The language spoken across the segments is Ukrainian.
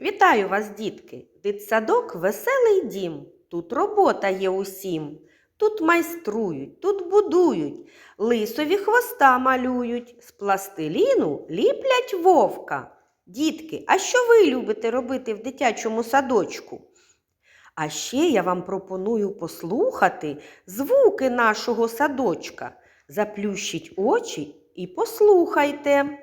Вітаю вас, дітки! Дитсадок веселий дім. Тут робота є усім. Тут майструють, тут будують, лисові хвоста малюють, з пластиліну ліплять вовка. Дітки, а що ви любите робити в дитячому садочку? А ще я вам пропоную послухати звуки нашого садочка. Заплющіть очі і послухайте.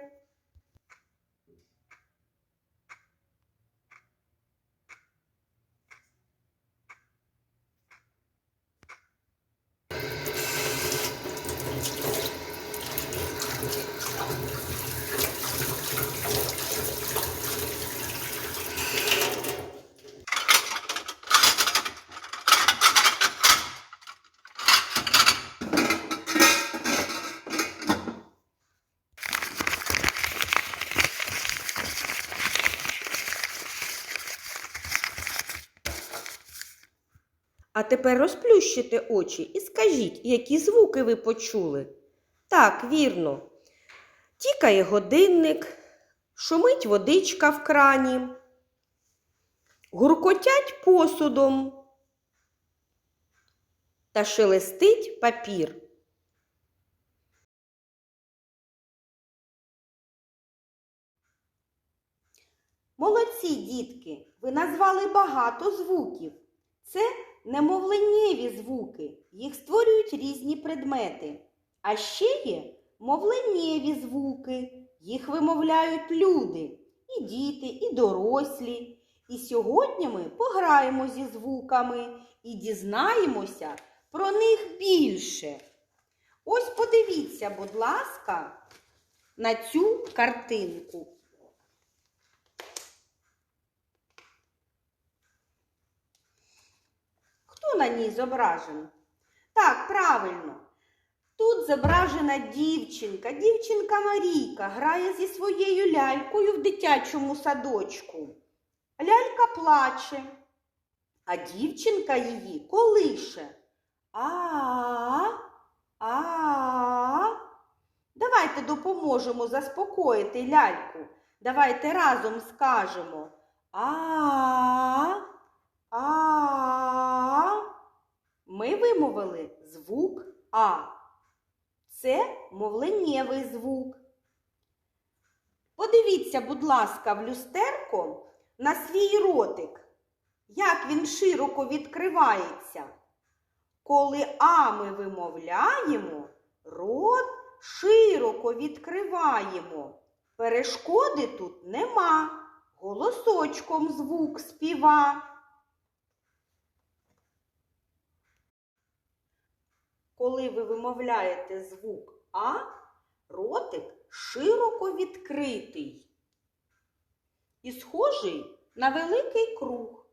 А тепер розплющите очі і скажіть, які звуки ви почули. Так, вірно. Тікає годинник, шумить водичка в крані, гуркотять посудом та шелестить папір. Молодці, дітки, ви назвали багато звуків. Це немовленнєві звуки, їх створюють різні предмети. А ще є мовленєві звуки, їх вимовляють люди, і діти, і дорослі. І сьогодні ми пограємо зі звуками і дізнаємося про них більше. Ось подивіться, будь ласка, на цю картинку. Хто на ній зображений? Так, правильно. Тут зображена дівчинка, дівчинка Марійка грає зі своєю лялькою в дитячому садочку. Лялька плаче, а дівчинка її колише. А, а. Давайте допоможемо заспокоїти ляльку. Давайте разом скажемо а. А. Ми вимовили звук А. Це мовленнєвий звук. Подивіться, будь ласка, в люстерко на свій ротик, як він широко відкривається. Коли А ми вимовляємо, рот широко відкриваємо. Перешкоди тут нема. Голосочком звук співа. Коли ви вимовляєте звук А, ротик широко відкритий і схожий на великий круг.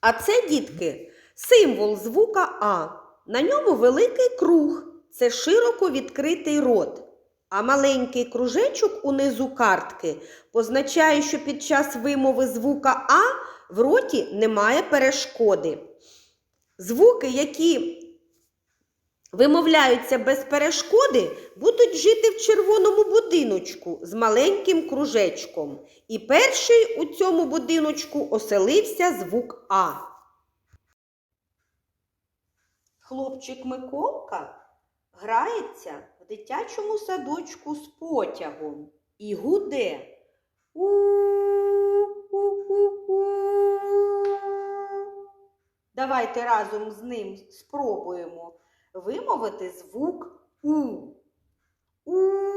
А це, дітки, символ звука А. На ньому великий круг це широко відкритий рот. А маленький кружечок унизу картки позначає, що під час вимови звука А в роті немає перешкоди. Звуки, які вимовляються без перешкоди, будуть жити в червоному будиночку з маленьким кружечком. І перший у цьому будиночку оселився звук А. Хлопчик Миколка грається в дитячому садочку з потягом і гуде. У-у-у-у. Давайте разом з ним спробуємо вимовити звук У. У-у-у-у-у.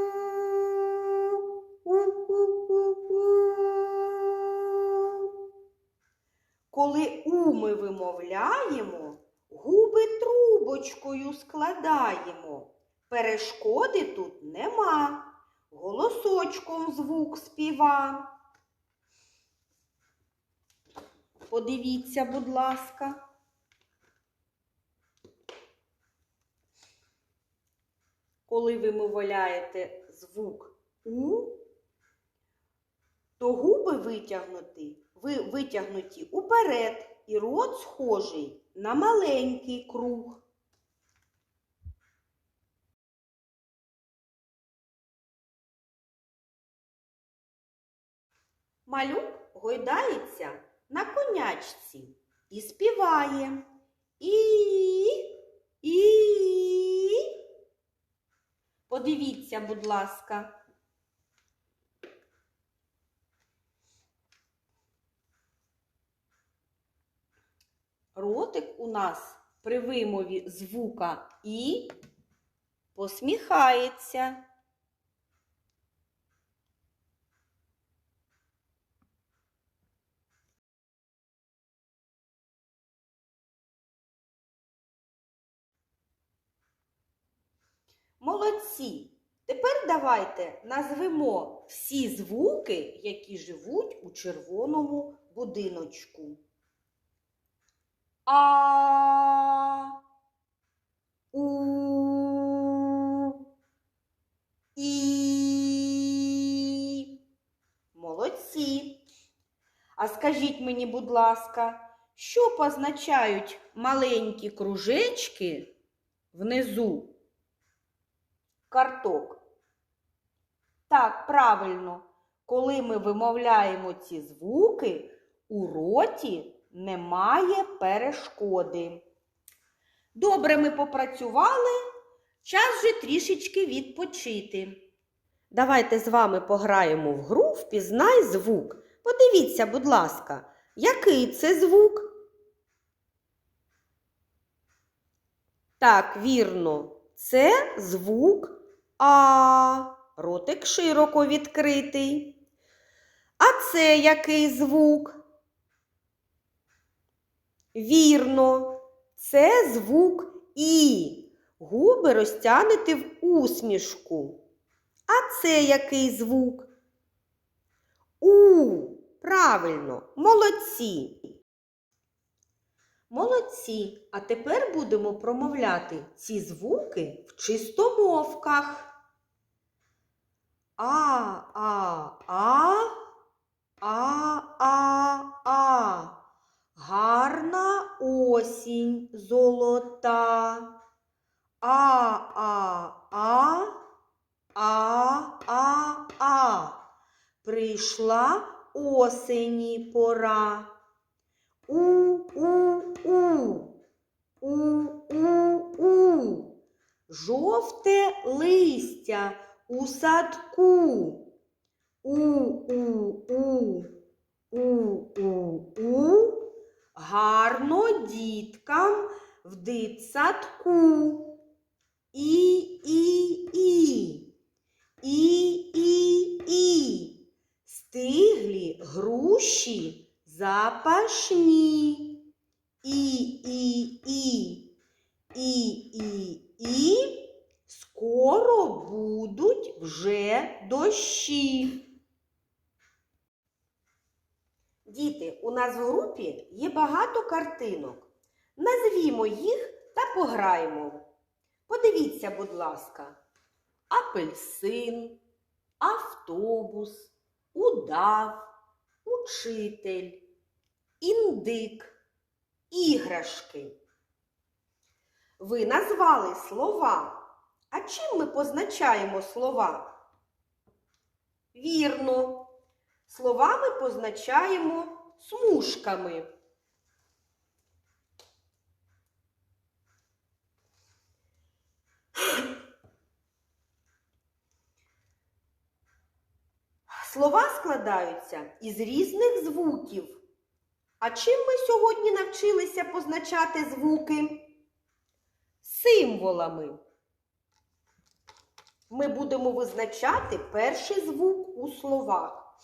Коли У ми вимовляємо, губи трубочкою складаємо. Перешкоди тут нема. Голосочком звук співа. Подивіться, будь ласка. Коли ви вимовляєте звук У, то губи витягнуті, ви витягнуті уперед, і рот схожий на маленький круг. Малюк гойдається на конячці і співає. І, і. Подивіться, будь ласка. Ротик у нас при вимові звука І посміхається. Молодці! Тепер давайте назвемо всі звуки, які живуть у червоному будиночку. А, У, І. Молодці. А скажіть мені, будь ласка, що позначають маленькі кружечки внизу карток? Так, правильно, коли ми вимовляємо ці звуки, у роті немає перешкоди. Добре ми попрацювали, час же трішечки відпочити. Давайте з вами пограємо в гру Впізнай звук. Подивіться, будь ласка, який це звук? Так, вірно, це звук А. Ротик широко відкритий. А це який звук? Вірно, це звук І. Губи розтягнуті в усмішку. А це який звук? У. Правильно, молодці. Молодці. А тепер будемо промовляти ці звуки в чистомовках. А, а, а, а, а, а. Гарна осінь золота. А, а, а, а, а, а. Прийшла осені пора. У, у, у, у, у, у. Жовте листя у садку. У, у, у, у, у, у. Гарно діткам в дитсадку. І, і, і. І, і, і. Стиглі груші запашні. І, і, і. І, і, і. Скоро будуть вже дощі. Діти, у нас в групі є багато картинок. Назвімо їх та пограємо. Подивіться, будь ласка, апельсин, автобус, удав, учитель, індик, іграшки. Ви назвали слова. А чим ми позначаємо слова? Вірно. Слова ми позначаємо смужками. Слова складаються із різних звуків. А чим ми сьогодні навчилися позначати звуки? Символами. Ми будемо визначати перший звук у словах.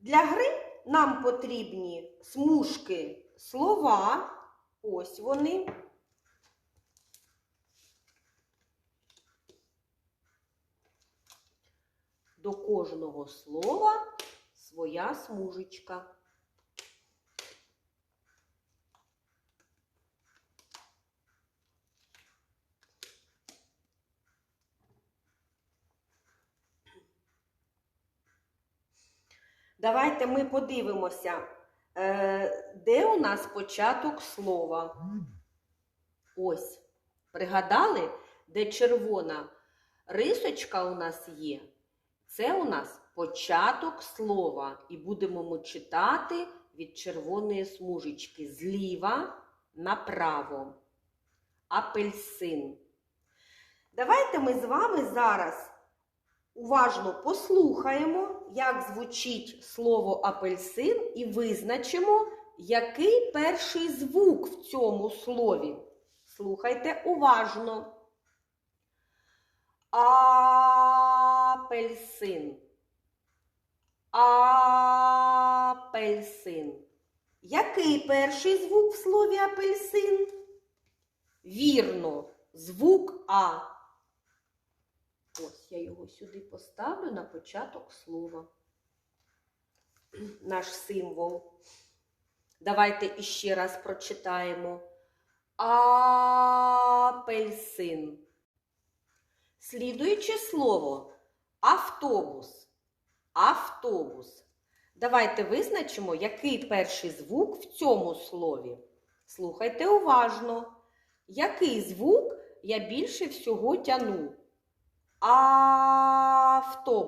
Для гри нам потрібні смужки слова. Ось вони. До кожного слова своя смужечка. Давайте ми подивимося, е, де у нас початок слова. Ось. Пригадали, де червона рисочка у нас є, Це у нас початок слова, і будемо ми читати від червоної смужечки зліва направо. Апельсин. Давайте ми з вами зараз уважно послухаємо, як звучить слово апельсин, і визначимо, який перший звук в цьому слові. Слухайте уважно. Апельсин. Апельсин. Який перший звук в слові апельсин? Вірно, звук А. Ось я його сюди поставлю на початок слова. Наш символ. Давайте іще раз прочитаємо. Апельсин. Слідуюче слово автобус. Автобус. Давайте визначимо, який перший звук в цьому слові. Слухайте уважно. Який звук я більше всього тяну? Автобус.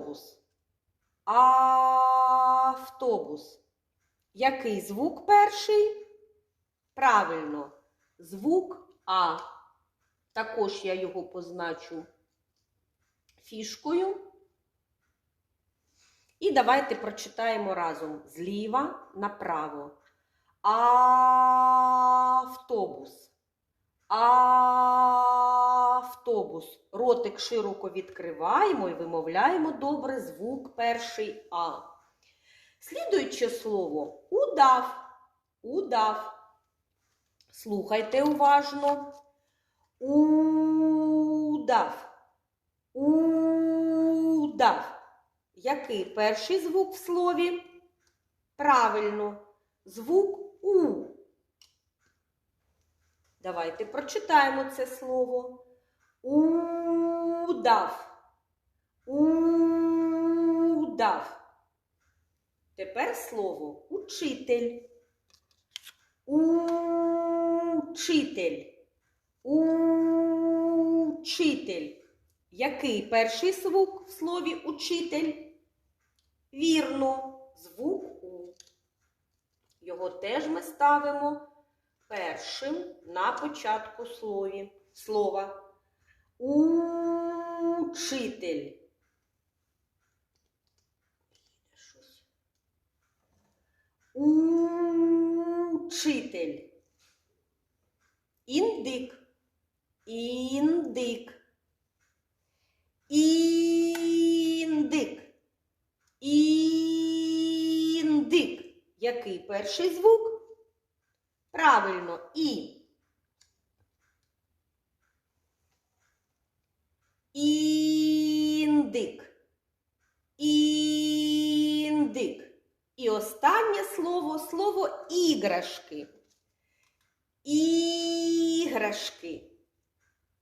Автобус. Який звук перший? Правильно, звук А. Також я його позначу фішкою. І давайте прочитаємо разом зліва направо. Автобус. Автобус. Ротик широко відкриваємо і вимовляємо добре звук перший А. Слідуюче слово удав. Удав. Слухайте уважно. Удав. Удав. Який перший звук в слові? Правильно, звук У. Давайте прочитаємо це слово. Удав. Удав. Тепер слово учитель. Учитель. Учитель. Який перший звук в слові учитель? Вірно, звук У. Його теж ми ставимо першим на початку слові, слова. Учитель. Учитель. Індик. Індик. Індик. Індик. Який перший звук? Правильно, і. Індик. Індик. І останнє слово слово іграшки. Іграшки.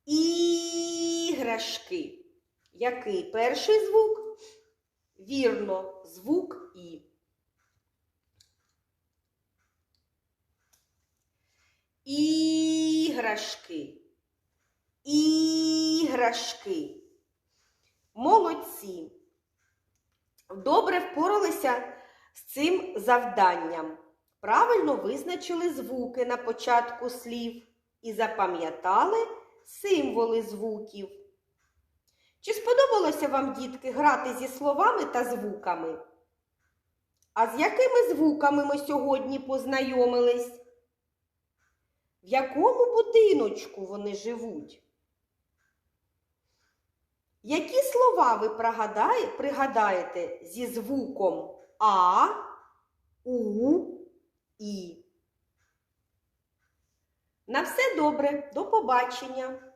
Іграшки. Який перший звук? Вірно, звук І. Іграшки. Іграшки. Молодці. Добре впоралися з цим завданням. Правильно визначили звуки на початку слів і запам'ятали символи звуків. Чи сподобалося вам, дітки, грати зі словами та звуками? А з якими звуками ми сьогодні познайомились? В якому будиночку вони живуть? Які слова ви пригадає- пригадаєте зі звуком А, У, І? На все добре, до побачення!